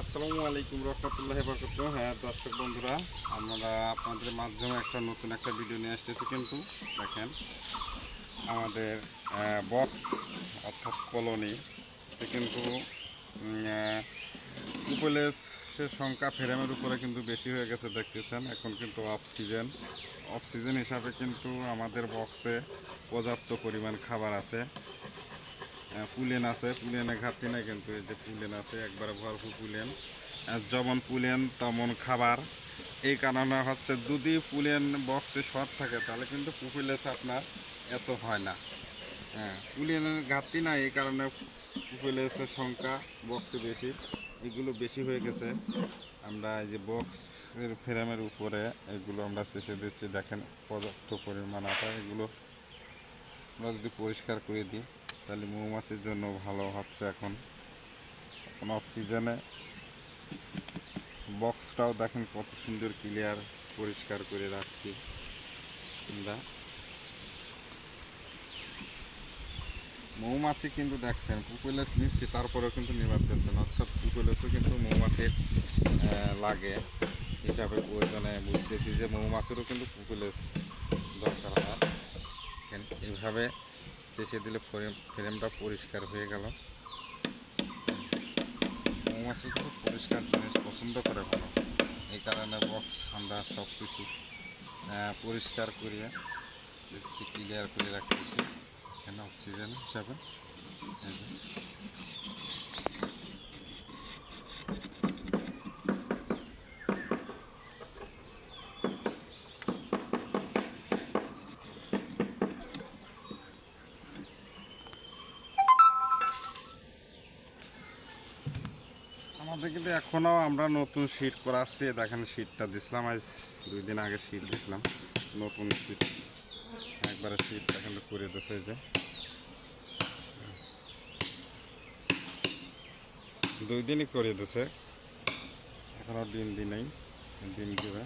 আসসালামু আলাইকুম রহমতুল্লাহ বরকত হ্যাঁ দর্শক বন্ধুরা, আমরা আপনাদের মাধ্যমে একটা নতুন একটা ভিডিও নিয়ে আসতেছি কিন্তু, দেখেন, আমাদের বক্স অর্থাৎ কলোনি কিন্তু উপলেসের সংখ্যা ফেরামের উপরে কিন্তু বেশি হয়ে গেছে, দেখতেছেন। এখন কিন্তু অফ সিজন অফ সিজন হিসাবে কিন্তু আমাদের বক্সে পর্যাপ্ত পরিমাণ খাবার আছে। পুলেন আছে পুলেনে ঘাটতি নাই কিন্তু এই যে পুলেন আছে, একবারে ভরপুর পুলেন। যেমন পুলেন, তেমন খাবার। এই কারণে হচ্ছে যদি পুলেন বক্সে শর্ট থাকে, তাহলে কিন্তু পুকুলেস আপনার এত হয় না। হ্যাঁ পুলেনের ঘাটতি নাই, এই কারণে পুকুলেসের সংখ্যা বক্সে বেশি। এগুলো বেশি হয়ে গেছে। আমরা এই যে বক্সের ফ্রেমের উপরে এগুলো আমরা শেষে দিচ্ছি। দেখেন পর্যাপ্ত পরিমাণ আটা, এগুলো আমরা যদি পরিষ্কার করে দিই। তাহলে মৌমাছির জন্য ভালো হচ্ছে এখন। এখন অক্সিজেনে বক্সটাও দেখেন কত সুন্দর ক্লিয়ার পরিষ্কার করে রাখছি। আমরা মৌমাছি কিন্তু দেখছেন পুকুলেস নিচ্ছি তারপরেও কিন্তু নিবারতেছেন। অর্থাৎ পুকুলেসও কিন্তু মৌমাছির লাগে। হিসাবে প্রয়োজনে বুঝতেছি যে মৌমাছিরও কিন্তু পুকুলেস দরকার হয়। দেখেন, শেষে দিলে ফ্রেম ফ্রেমটা পরিষ্কার হয়ে গেল। মৌমাছি খুব পরিষ্কার জিনিস পছন্দ করে ভালো। এই কারণে বক্স ঠান্ডা সব কিছু পরিষ্কার করে দিচ্ছি ক্লিয়ার করে রাখতেছি। এখানে অক্সিজেন হিসাবে। আমাদের কিন্তু এখনও আমরা নতুন শীট করাচ্ছি দেখেন শীটটা দিছিলাম, আজ দুই দিন আগে শীট দিছিলাম। নতুন শীট একবারে শীতটা কিন্তু করে এই যে। দুই দিনই করে দিছে এখনও দিন দিনেই নাই, ডিম দিবে।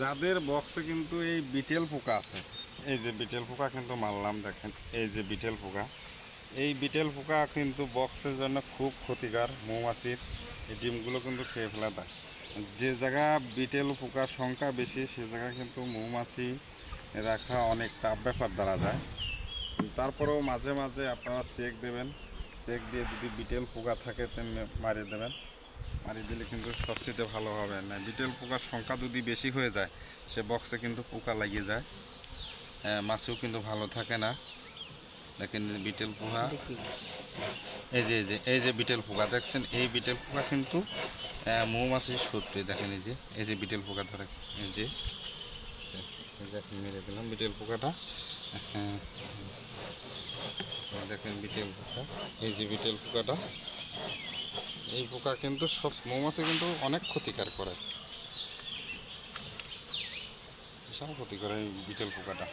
যাদের বক্সে কিন্তু এই বিটেল পোকা আছে, এই যে বিটেল পোকা কিন্তু মারলাম দেখেন, এই যে বিটেল পোকা, এই বিটেল পোকা কিন্তু বক্সের জন্য খুব ক্ষতিকর মৌমাছির, এই ডিমগুলো কিন্তু খেয়ে ফেলা দেয় যে জায়গা বিটেল পোকার সংখ্যা বেশি, সে জায়গা কিন্তু মৌমাছি রাখা অনেক টাফ ব্যাপার দ্বারা যায়। তারপরেও মাঝে মাঝে আপনারা চেক দেবেন চেক দিয়ে যদি বিটেল পোকা থাকে, তেমনি মারিয়ে দেবেন। মারি দিলে কিন্তু সবচেয়ে ভালো হবে না। বিটেল পোকার সংখ্যা যদি বেশি হয়ে যায় সে বক্সে কিন্তু পোকা লাগিয়ে যায়। আহ, মাছেও কিন্তু ভালো থাকে না। দেখেন বিটেল পোকা। এই যে এই যে এই যে বিটেল পোকা দেখছেন? এই বিটেল পোকা কিন্তু আহ, মৌমাছির শত্রু। দেখেন এই যে এই যে বিটেল পোকা ধরে এই যে মেরে দিলাম বিটেল পোকাটা। হ্যাঁ দেখেন বিটেল পোকা এই যে বিটেল পোকাটা। এই পোকা কিন্তু সব মৌমাছি কিন্তু অনেক ক্ষতিকার করে। বিশাল ক্ষতি করে এই বিটেল পোকাটা।